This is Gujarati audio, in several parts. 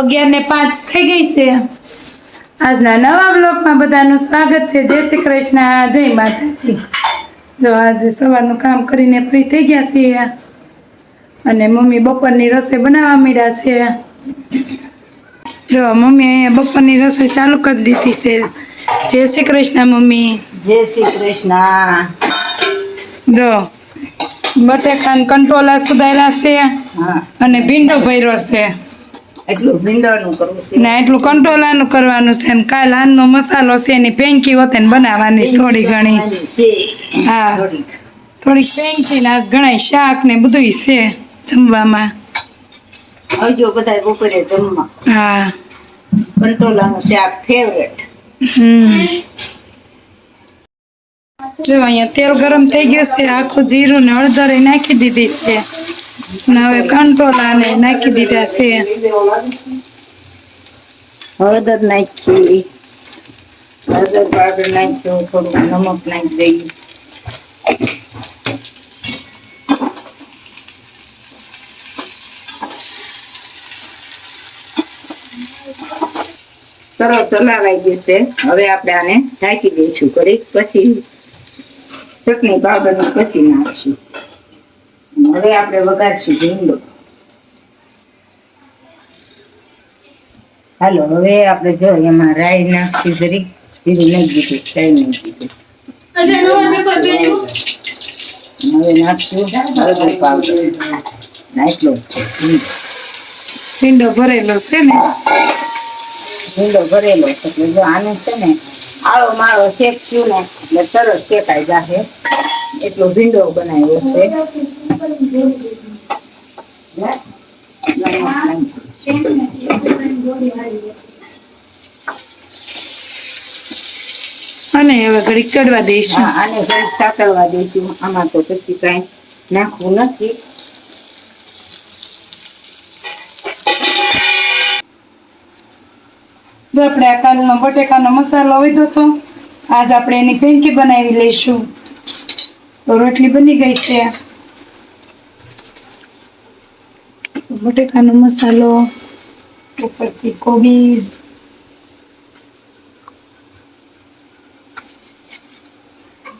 અગિયાર ને પાંચ થઈ ગઈ છે. આજના નવા બ્લોગમાં બધાનું સ્વાગત છે. જય શ્રી કૃષ્ણ. જય માતાજી. જો આજે સવારનું કામ કરીને ફ્રી થઈ ગયા છીએ અને મમ્મી બપોરની રસોઈ બનાવવા માંડ્યા છે. જો મમ્મી બપોરની રસોઈ ચાલુ કરી દીધી છે. જય શ્રી કૃષ્ણ મમ્મી. જય શ્રી કૃષ્ણ. જો બટેકાન કંટ્રોલા સુધારેલા છે હા. અને ભીંડો ભર્યો છે. એટલું ભીંડાનું કરવું છે. ને એટલું કંટ્રોલાનું કરવાનું છે ને કાલ હાનનો મસાલો છે એની પેંકી હોતે ને બનાવવાની થોડી ઘણી. હા. થોડીક. પેંકી ને ઘણા શાક ને બધું છે જમવામાં. આવજો બધા બપોરે જમવા. હા. કંટોલાનું શાક ફેવરેટ હમ. જો અહીંયા તેલ ગરમ થઈ ગયું છે આખું જીરું ને હળદર નાખી દીધી છે. ને હવે કંટ્રોલા ને નાખી દીધા છે. હળદર નાખી. હળદર પાવડર નાખ્યો, થોડુંક નમક નાખી દઈએ. સરસ હલાવાઈ ગયું છે. હવે આપણે આને ઢાંકી દઈશું કરી પછી ચટણી પાવડર પછી નાખશું. હવે આપણે વઘારશું ભીંડો. હાલો હવે આપણે જો એમાં રાઈ નાખશું જરીક. જીરું નાખી દીધું ચાઈ નાખી દીધું હવે નાખશું. હળદર પાવડર. નાખલો ભીંડો. ભરેલો છે ને? ભીંડો ભરેલો છે એટલે જો આનું છે ને આળો માળો શેકશું ને એટલે સરસ શેકાઈ જશે એટલો ભીંડો બનાવ્યો છે. અને હવે ઘડીક ચડવા દઈશું. અને ઘડીક સાતળવા દઈશું. આમાં તો પછી કઈ નાખવું નથી. જો આપણે આ કાલનો બટેકાનો મસાલો વધ્યો તો આજ આપણે એની પેંકી બનાવી લઈશું. તો રોટલી બની ગઈ છે. બટેકાનો મસાલો ઉપરથી કોબીજ.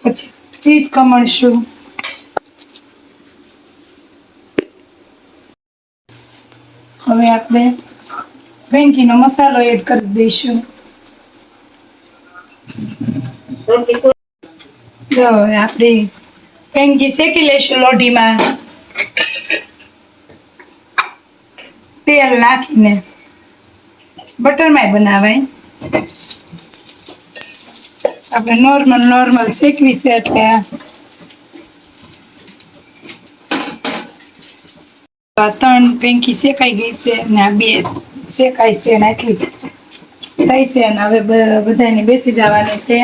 પછી ચીઝ કમળશું હવે આપણે વેંકીનો મસાલો એડ કરી દઈશું. જો આપણે વેંકી શેકી લઈશું લોઢીમાં. તેલ નાખીને બટરમાં બનાવાય. આપણે નોર્મલ નોર્મલ શેકવી છે એટલે ત્રણ પેંકી શેકાઈ ગઈ છે ને આ બે શેકાય છે ને આટલી થઈ છે ને હવે બધાને બેસી જવાનું છે.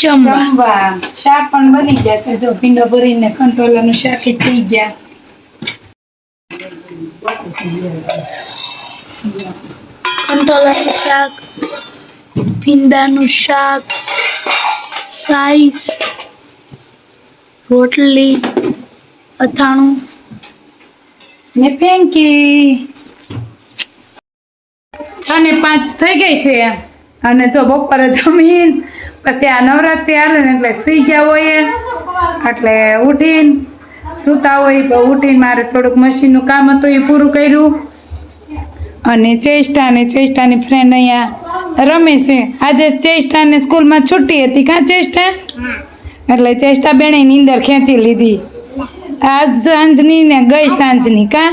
જમવા શાક પણ બની ગયા છે. જો ભીંડો ભરીને કંટ્રોલરનું શાક થઈ ગયા. કંટોલાનું શાક, ભીંડાનું શાક સાઈઝ રોટલી, અથાણું ને ફેંકી. છ ને પાંચ થઈ ગઈ છે. અને જો બપોરે જમીન, પછી આ નવરાત્રી આવે ને એટલે સુઈ ગયા હોય એટલે ઉઠીને સૂતા હોય ઉઠીને મારે થોડુંક મશીનનું કામ હતું એ પૂરું કર્યું. અને ચેષ્ટા ને ચેષ્ટાની ફ્રેન્ડ અહીંયા રમે છે. આજે ચેષ્ટાને સ્કૂલમાં છુટ્ટી હતી. કાં ચેષ્ટા? એટલે ચેષ્ટા બેને નીંદર ખેંચી લીધી. આજ સાંજની ને ગઈ સાંજની, કા?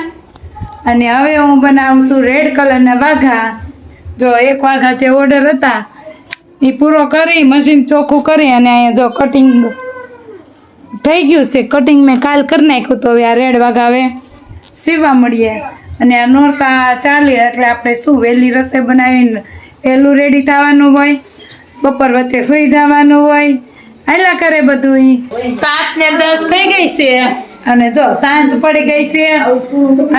અને હવે હું બનાવું છું રેડ કલરના વાઘા. જો એક વાઘા જે ઓર્ડર હતા, એ પૂરો કરી મશીન ચોખ્ખું કરી અને અહીંયા જો કટિંગ થઈ ગયું છે. કટિંગ મેં કાલ કરી નાખ્યું તો હવે આ રેડ વાઘા આવે. સીવવા મળીએ. અને આ નોરતા ચાલીએ એટલે આપણે શું વહેલી રસોઈ બનાવીને વહેલું રેડી થવાનું હોય, બપોર વચ્ચે સુઈ જવાનું હોય. હાલ્યા કરે બધું. સાત ને દસ થઈ ગઈ છે. અને જો સાંજ પડી ગઈ છે.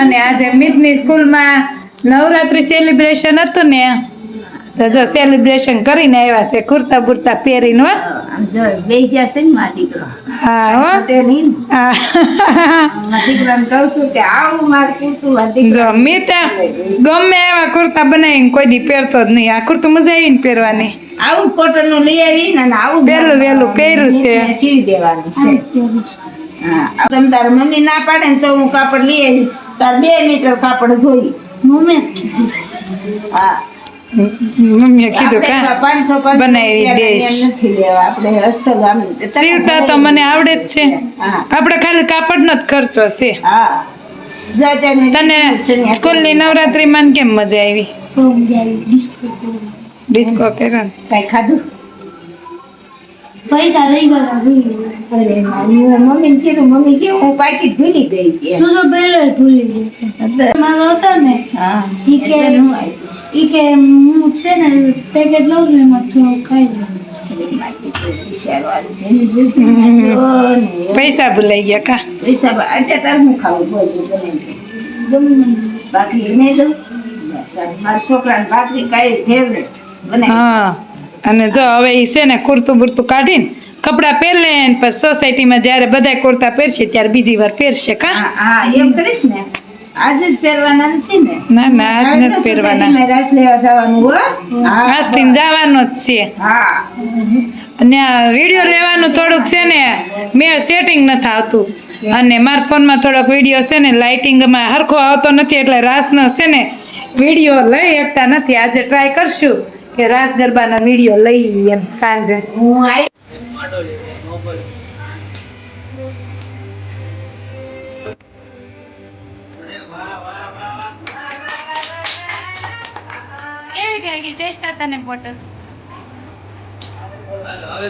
અને આજે મિતની સ્કૂલમાં નવરાત્રી સેલિબ્રેશન હતું ને. તો જો સેલિબ્રેશન કરીને આવ્યા છે. કુર્તા બુર્તા પહેરીને બે ગયા છે ને મારા આવું જો દીકરા મીતા ગમે એવા કુર્તા બનાવીને કોઈ દી પહેરતો જ નહીં. આ કુર્તું મજા આવીને પહેરવાની. આવું કોટનનું લઈ આવી ને આવું પહેલું વહેલું પહેર્યું છે. સીવી દેવાનું છે. તમે તારા મમ્મી ના પાડે ને તો હું કાપડ લઈ આવીશ. તાર બે મીટર કાપડ જોઈ મમ્મી હા. મમ્મીએ કીધું કા બનાવી આમ સીવતા તો મને આવડે જ છે. આપણે ખાલી કાપડનો જ ખર્ચો છે. તને સ્કૂલની નવરાત્રીમાં કેમ મજા આવી? ડિસ્કો કર્યો. કઈ ખાધું? પૈસા લઈ જતા ભૂલી અરે મારી મમ્મી ને કીધું મમ્મી કે હું પાકીટ ભૂલી ગઈ શું શું પહેલો ભૂલી ગઈ મારો હતા ને હા ઈ કે- હું ઈ કે હું છે ને પેકેટ લઉં છું એમાં થોડું ખાઈ લઉં. બેન. પૈસા ભૂલાઈ ગયા કા? પૈસા અત્યારે તારે હું ખાવું? બોલું બાકી. નહીં દઉં? મારા છોકરાને ભાખરી કઈ ફેવરેટ બનાવી હા. અને જો હવે એ છે ને કુર્તું બુરતું કાઢીને કપડાં પહેરલે ને પછી સોસાયટીમાં જ્યારે બધા કુર્તા પહેરશે ત્યારે બીજી વાર પહેરશે કા? હા એમ કરીશ ને. આજે જ પહેરવાના નથી ને. ના ના આજ નથી પહેરવાના. રાસ લેવા જવાનું હો. આજથી જવાનો જ છે. હા. અને વીડિયો લેવાનું થોડુંક છે ને મેં સેટિંગ નથી આવતું. અને મારા ફોનમાં થોડોક વીડિયો છે ને લાઇટિંગમાં હરખો આવતો નથી એટલે રાસનો છે ને વીડિયો લઈ શકતા નથી. આજે ટ્રાય કરશું. કે રાસ ગરબાના વીડિયો લઈ એમ સાંજે. હું આવી કેવી ચેષ્ટા તને બોટલ હવે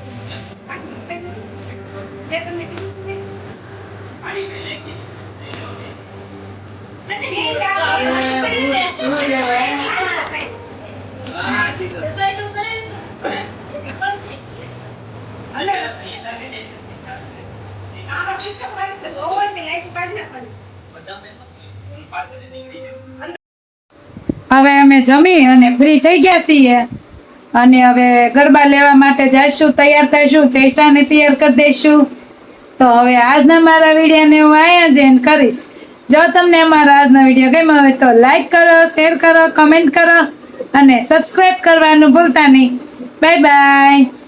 અમે જમી અને ફ્રી થઈ ગયા છીએ. અને હવે ગરબા લેવા માટે જઈશું તૈયાર થઈશું, ચેષ્ટાને તૈયાર કરી દઈશું. તો હવે આજના મારા વિડીયોને હું અહીંયા જ કરીશ. જો તમને અમારા આજનો વીડિયો ગમ્યો હોય તો લાઈક કરો શેર કરો કમેન્ટ કરો અને સબસ્ક્રાઈબ કરવાનું ભૂલતા નહીં. Bye bye